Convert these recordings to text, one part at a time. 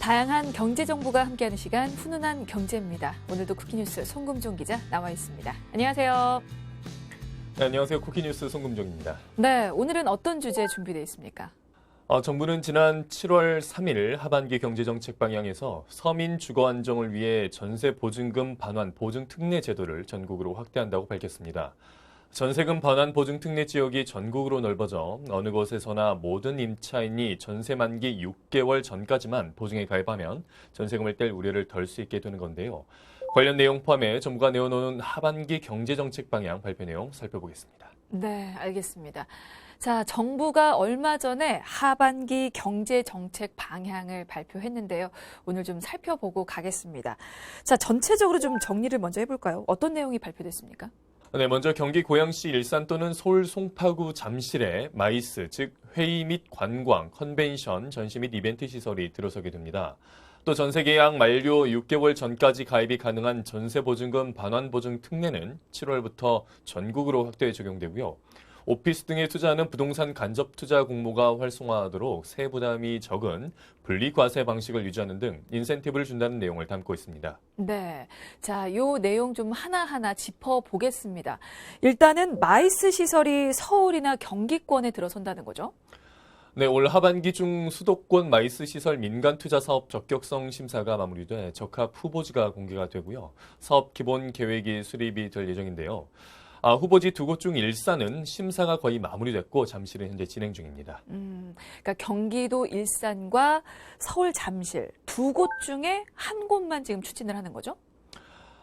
다양한 경제 정보가 함께하는 시간 훈훈한 경제입니다. 오늘도 쿠키뉴스 송금종 기자 나와 있습니다. 안녕하세요. 네, 안녕하세요. 쿠키뉴스 송금종입니다. 네, 오늘은 어떤 주제 준비되어 있습니까? 어, 정부는 지난 7월 3일 하반기 경제정책 방향에서 서민 주거 안정을 위해 전세 보증금 반환 보증 특례 제도를 전국으로 확대한다고 밝혔습니다. 전세금 반환 보증 특례 지역이 전국으로 넓어져 어느 곳에서나 모든 임차인이 전세 만기 6개월 전까지만 보증에 가입하면 전세금을 뗄 우려를 덜 수 있게 되는 건데요. 관련 내용 포함해 정부가 내어놓은 하반기 경제정책 방향 발표 내용 살펴보겠습니다. 네, 알겠습니다. 자, 정부가 얼마 전에 하반기 경제 정책 방향을 발표했는데요. 오늘 좀 살펴보고 가겠습니다. 자, 전체적으로 좀 정리를 먼저 해볼까요? 어떤 내용이 발표됐습니까? 네, 먼저 경기 고양시 일산 또는 서울 송파구 잠실에 마이스, 즉 회의 및 관광, 컨벤션, 전시 및 이벤트 시설이 들어서게 됩니다. 또 전세 계약 만료 6개월 전까지 가입이 가능한 전세 보증금 반환 보증 특례는 7월부터 전국으로 확대 적용되고요. 오피스 등에 투자하는 부동산 간접 투자 공모가 활성화하도록 세부담이 적은 분리과세 방식을 유지하는 등 인센티브를 준다는 내용을 담고 있습니다. 네. 자, 요 내용 좀 하나하나 짚어보겠습니다. 일단은 마이스 시설이 서울이나 경기권에 들어선다는 거죠? 네, 올 하반기 중 수도권 마이스 시설 민간 투자 사업 적격성 심사가 마무리돼 적합 후보지가 공개가 되고요. 사업 기본 계획이 수립이 될 예정인데요. 아, 후보지 두 곳 중 일산은 심사가 거의 마무리됐고 잠실은 현재 진행 중입니다. 음, 그러니까 경기도 일산과 서울 잠실 두 곳 중에 한 곳만 지금 추진을 하는 거죠?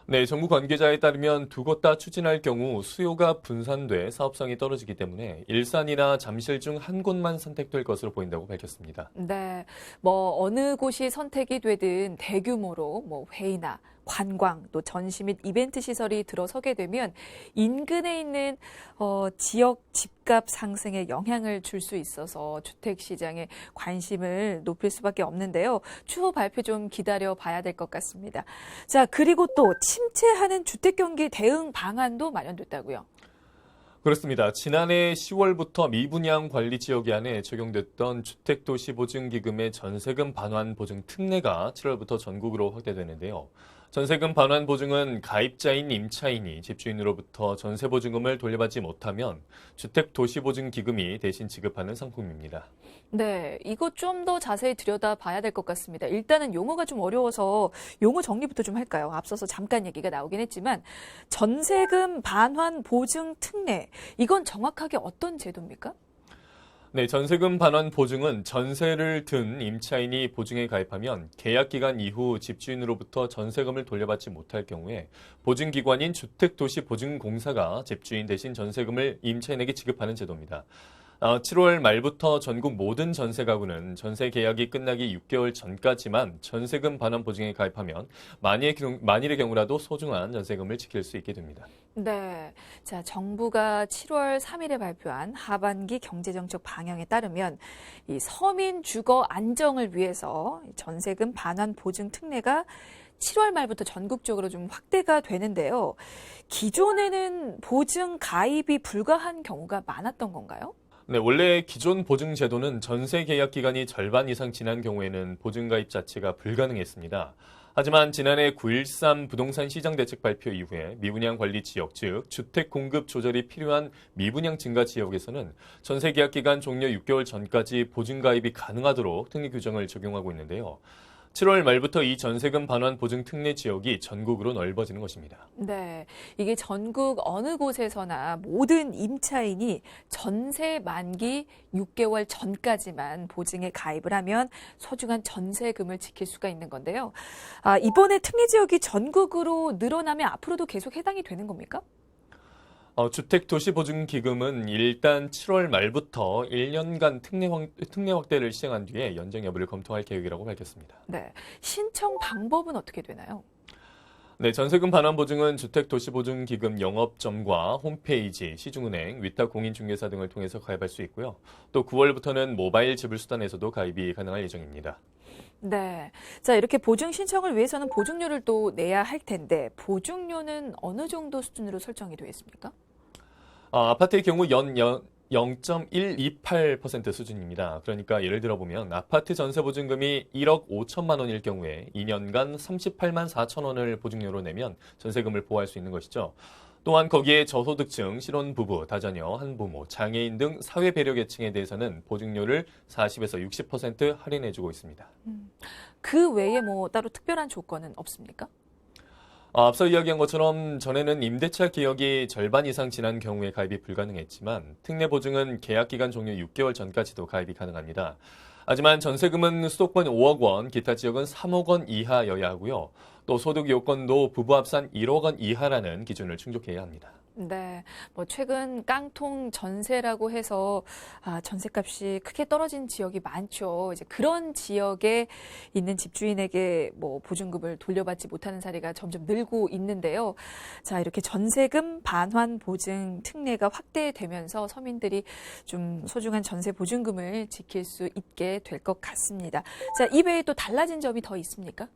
네, 정부 관계자에 따르면 두 곳 다 추진할 경우 수요가 분산돼 사업성이 떨어지기 때문에 일산이나 잠실 중 한 곳만 선택될 것으로 보인다고 밝혔습니다. 네. 뭐 어느 곳이 선택이 되든 대규모로 뭐 회의나 관광 또 전시 및 이벤트 시설이 들어서게 되면 인근에 있는 어, 지역 집값 상승에 영향을 줄 수 있어서 주택 시장에 관심을 높일 수밖에 없는데요. 추후 발표 좀 기다려 봐야 될 것 같습니다. 자, 그리고 또 침체하는 주택 경기 대응 방안도 마련됐다고요. 그렇습니다. 지난해 10월부터 미분양 관리 지역에 한해 적용됐던 주택도시보증기금의 전세금 반환 보증 특례가 7월부터 전국으로 확대되는데요. 전세금 반환 보증은 가입자인 임차인이 집주인으로부터 전세 보증금을 돌려받지 못하면 주택 도시 보증 기금이 대신 지급하는 상품입니다. 네, 이거 좀더 자세히 들여다 봐야 될 것 같습니다. 일단은 용어가 좀 어려워서 용어 정리부터 좀 할까요? 앞서서 잠깐 얘기가 나오긴 했지만 전세금 반환 보증 특례 이건 정확하게 어떤 제도입니까? 네, 전세금 반환 보증은 전세를 든 임차인이 보증에 가입하면 계약 기간 이후 집주인으로부터 전세금을 돌려받지 못할 경우에 보증기관인 주택도시보증공사가 집주인 대신 전세금을 임차인에게 지급하는 제도입니다. 7월 말부터 전국 모든 전세 가구는 전세 계약이 끝나기 6개월 전까지만 전세금 반환 보증에 가입하면 만일의, 경우, 만일의 경우라도 소중한 전세금을 지킬 수 있게 됩니다. 네. 자, 정부가 7월 3일에 발표한 하반기 경제정책 방향에 따르면 이 서민 주거 안정을 위해서 전세금 반환 보증 특례가 7월 말부터 전국적으로 좀 확대가 되는데요. 기존에는 보증 가입이 불가한 경우가 많았던 건가요? 네, 원래 기존 보증 제도는 전세 계약 기간이 절반 이상 지난 경우에는 보증 가입 자체가 불가능했습니다. 하지만 지난해 9.13 부동산 시장 대책 발표 이후에 미분양 관리 지역, 즉 주택 공급 조절이 필요한 미분양 증가 지역에서는 전세 계약 기간 종료 6개월 전까지 보증 가입이 가능하도록 특례 규정을 적용하고 있는데요. 7월 말부터 이 전세금 반환 보증 특례 지역이 전국으로 넓어지는 것입니다. 네. 이게 전국 어느 곳에서나 모든 임차인이 전세 만기 6개월 전까지만 보증에 가입을 하면 소중한 전세금을 지킬 수가 있는 건데요. 아, 이번에 특례 지역이 전국으로 늘어나면 앞으로도 계속 해당이 되는 겁니까? 어, 주택도시보증기금은 일단 7월 말부터 1년간 특례, 확, 특례 확대를 시행한 뒤에 연장 여부를 검토할 계획이라고 밝혔습니다. 네. 신청 방법은 어떻게 되나요? 네, 전세금 반환 보증은 주택도시보증기금 영업점과 홈페이지, 시중은행, 위탁 공인중개사 등을 통해서 가입할 수 있고요. 또 9월부터는 모바일 지불수단에서도 가입이 가능할 예정입니다. 네. 자, 이렇게 보증 신청을 위해서는 보증료를 또 내야 할 텐데, 보증료는 어느 정도 수준으로 설정이 되어 있습니까? 아, 아파트의 경우 연, 연 0.128% 수준입니다. 그러니까 예를 들어 보면 아파트 전세 보증금이 1억 5천만 원일 경우에 2년간 38만 4천 원을 보증료로 내면 전세금을 보호할 수 있는 것이죠. 또한 거기에 저소득층, 신혼 부부, 다자녀, 한부모, 장애인 등 사회 배려 계층에 대해서는 보증료를 40에서 60% 할인해 주고 있습니다. 그 외에 뭐 따로 특별한 조건은 없습니까? 아, 앞서 이야기한 것처럼 전에는 임대차 기억이 절반 이상 지난 경우에 가입이 불가능했지만 특례 보증은 계약 기간 종료 6개월 전까지도 가입이 가능합니다. 하지만 전세금은 수도권 5억 원, 기타 지역은 3억 원 이하여야 하고요. 또 소득 요건도 부부 합산 1억 원 이하라는 기준을 충족해야 합니다. 네, 뭐 최근 깡통 전세라고 해서 아, 전세값이 크게 떨어진 지역이 많죠. 이제 그런 지역에 있는 집주인에게 뭐 보증금을 돌려받지 못하는 사례가 점점 늘고 있는데요. 자, 이렇게 전세금 반환 보증 특례가 확대되면서 서민들이 좀 소중한 전세 보증금을 지킬 수 있게 될 것 같습니다. 자, 이 외에 또 달라진 점이 더 있습니까?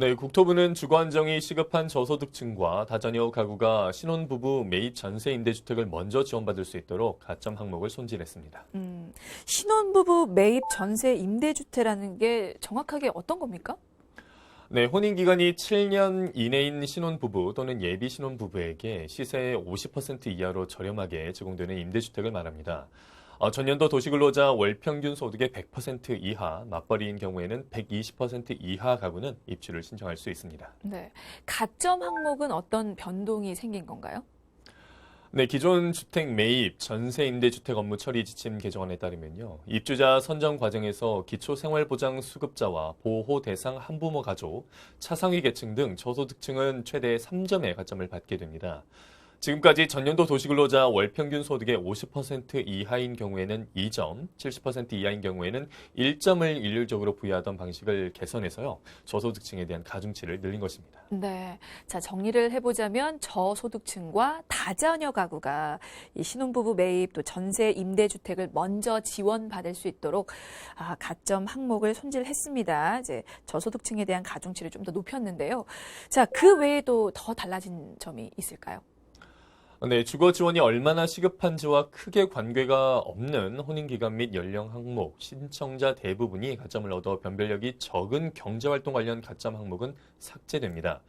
네, 국토부는 주거 안정이 시급한 저소득층과 다자녀 가구가 신혼부부 매입 전세 임대주택을 먼저 지원받을 수 있도록 가점 항목을 손질했습니다. 음, 신혼부부 매입 전세 임대주택이라는 게 정확하게 어떤 겁니까? 네, 혼인 기간이 7년 이내인 신혼부부 또는 예비 신혼부부에게 시세의 50% 이하로 저렴하게 제공되는 임대주택을 말합니다. 어, 전년도 도시근로자 월 평균 소득의 100% 이하, 맞벌이인 경우에는 120% 이하 가구는 입주를 신청할 수 있습니다. 네. 가점 항목은 어떤 변동이 생긴 건가요? 네, 기존 주택 매입, 전세 임대 주택 업무 처리 지침 개정안에 따르면요. 입주자 선정 과정에서 기초생활보장 수급자와 보호 대상 한부모 가족, 차상위 계층 등 저소득층은 최대 3점의 가점을 받게 됩니다. 지금까지 전년도 도시근로자 월 평균 소득의 50% 이하인 경우에는 2점, 70% 이하인 경우에는 1점을 일률적으로 부여하던 방식을 개선해서요. 저소득층에 대한 가중치를 늘린 것입니다. 네. 자, 정리를 해보자면 저소득층과 다자녀 가구가 이 신혼부부 매입 또 전세 임대주택을 먼저 지원받을 수 있도록 아, 가점 항목을 손질했습니다. 이제 저소득층에 대한 가중치를 좀 더 높였는데요. 자, 그 외에도 더 달라진 점이 있을까요? 네, 주거 지원이 얼마나 시급한지와 크게 관계가 없는 혼인기간 및 연령 항목, 신청자 대부분이 가점을 얻어 변별력이 적은 경제활동 관련 가점 항목은 삭제됩니다.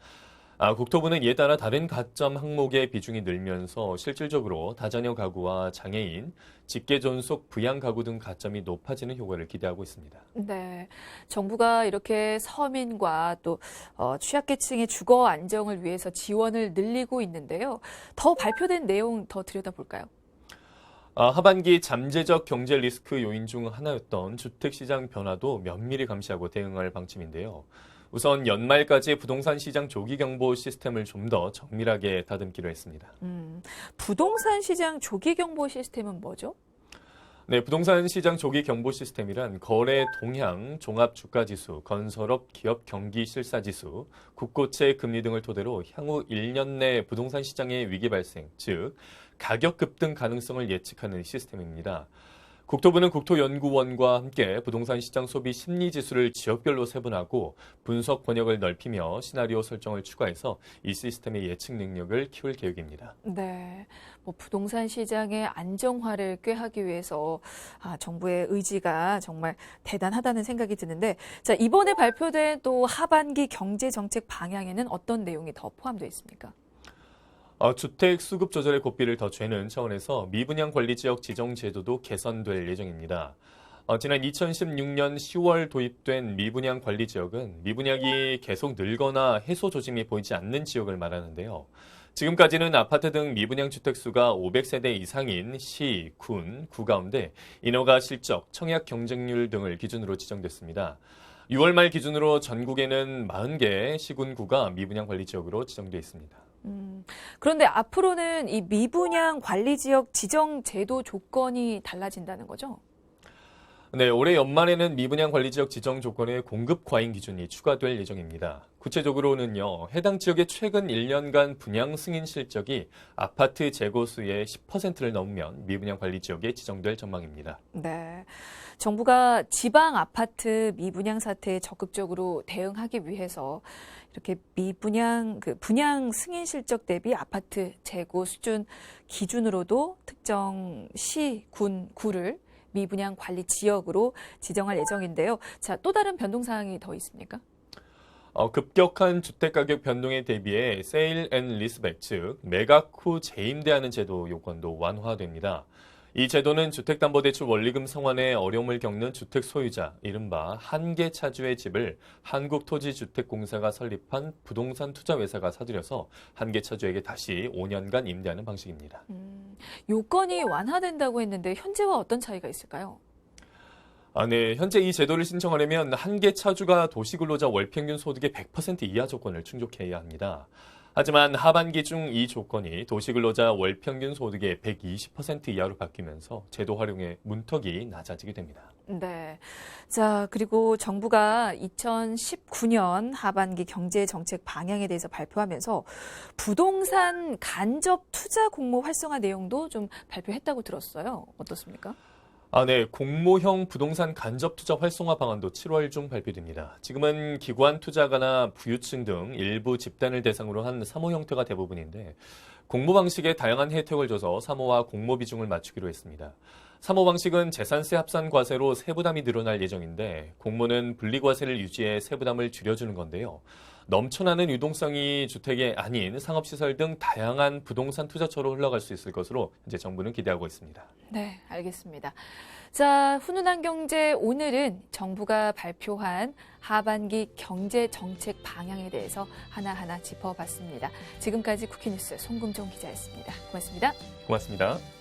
아, 국토부는 이에 따라 다른 가점 항목의 비중이 늘면서 실질적으로 다자녀 가구와 장애인, 직계 존속 부양 가구 등 가점이 높아지는 효과를 기대하고 있습니다. 네. 정부가 이렇게 서민과 또 어, 취약계층의 주거 안정을 위해서 지원을 늘리고 있는데요. 더 발표된 내용 더 들여다볼까요? 아, 하반기 잠재적 경제 리스크 요인 중 하나였던 주택시장 변화도 면밀히 감시하고 대응할 방침인데요. 우선 연말까지 부동산 시장 조기 경보 시스템을 좀 더 정밀하게 다듬기로 했습니다. 음, 부동산 시장 조기 경보 시스템은 뭐죠? 네, 부동산 시장 조기 경보 시스템이란 거래 동향, 종합 주가 지수, 건설업 기업 경기 실사 지수, 국고채 금리 등을 토대로 향후 1년 내 부동산 시장의 위기 발생, 즉 가격 급등 가능성을 예측하는 시스템입니다. 국토부는 국토연구원과 함께 부동산 시장 소비 심리 지수를 지역별로 세분하고 분석 권역을 넓히며 시나리오 설정을 추가해서 이 시스템의 예측 능력을 키울 계획입니다. 네. 뭐 부동산 시장의 안정화를 꾀하기 위해서 아, 정부의 의지가 정말 대단하다는 생각이 드는데 자, 이번에 발표된 또 하반기 경제 정책 방향에는 어떤 내용이 더 포함되어 있습니까? 어, 주택 수급 조절의 고삐를 더 죄는 차원에서 미분양 관리 지역 지정 제도도 개선될 예정입니다. 어, 지난 2016년 10월 도입된 미분양 관리 지역은 미분양이 계속 늘거나 해소 조짐이 보이지 않는 지역을 말하는데요. 지금까지는 아파트 등 미분양 주택 수가 500세대 이상인 시, 군, 구 가운데 인허가 실적, 청약 경쟁률 등을 기준으로 지정됐습니다. 6월 말 기준으로 전국에는 40개 시군구가 미분양 관리 지역으로 지정돼 있습니다. 음, 그런데 앞으로는 이 미분양 관리 지역 지정 제도 조건이 달라진다는 거죠? 네, 올해 연말에는 미분양 관리 지역 지정 조건에 공급 과잉 기준이 추가될 예정입니다. 구체적으로는요, 해당 지역의 최근 1년간 분양 승인 실적이 아파트 재고 수의 10%를 넘으면 미분양 관리 지역에 지정될 전망입니다. 네. 정부가 지방 아파트 미분양 사태에 적극적으로 대응하기 위해서 이렇게 미분양 그 분양 승인 실적 대비 아파트 재고 수준 기준으로도 특정 시, 군, 구를 미분양 관리 지역으로 지정할 예정인데요. 자, 또 다른 변동 사항이 더 있습니까? 어, 급격한 주택 가격 변동에 대비해 세일 앤 리스백, 즉 매각 후 재임대하는 제도 요건도 완화됩니다. 이 제도는 주택담보대출 원리금 성환에 어려움을 겪는 주택 소유자, 이른바 한계 차주의 집을 한국토지주택공사가 설립한 부동산 투자 회사가 사들여서 한계 차주에게 다시 5년간 임대하는 방식입니다. 음, 요건이 완화된다고 했는데 현재와 어떤 차이가 있을까요? 아, 네. 현재 이 제도를 신청하려면 한계 차주가 도시근로자 월평균 소득의 100% 이하 조건을 충족해야 합니다. 하지만 하반기 중 이 조건이 도시근로자 월평균 소득의 120% 이하로 바뀌면서 제도 활용의 문턱이 낮아지게 됩니다. 네. 자, 그리고 정부가 2019년 하반기 경제 정책 방향에 대해서 발표하면서 부동산 간접 투자 공모 활성화 내용도 좀 발표했다고 들었어요. 어떻습니까? 아, 네. 공모형 부동산 간접 투자 활성화 방안도 7월 중 발표됩니다. 지금은 기관 투자가나 부유층 등 일부 집단을 대상으로 한 사모 형태가 대부분인데 공모 방식에 다양한 혜택을 줘서 사모와 공모 비중을 맞추기로 했습니다. 사모 방식은 재산세 합산 과세로 세부담이 늘어날 예정인데 공모는 분리과세를 유지해 세부담을 줄여주는 건데요. 넘쳐나는 유동성이 주택이 아닌 상업시설 등 다양한 부동산 투자처로 흘러갈 수 있을 것으로 이제 정부는 기대하고 있습니다. 네, 알겠습니다. 자, 훈훈한 경제 오늘은 정부가 발표한 하반기 경제 정책 방향에 대해서 하나하나 짚어봤습니다. 지금까지 쿠키뉴스 송금종 기자였습니다. 고맙습니다. 고맙습니다.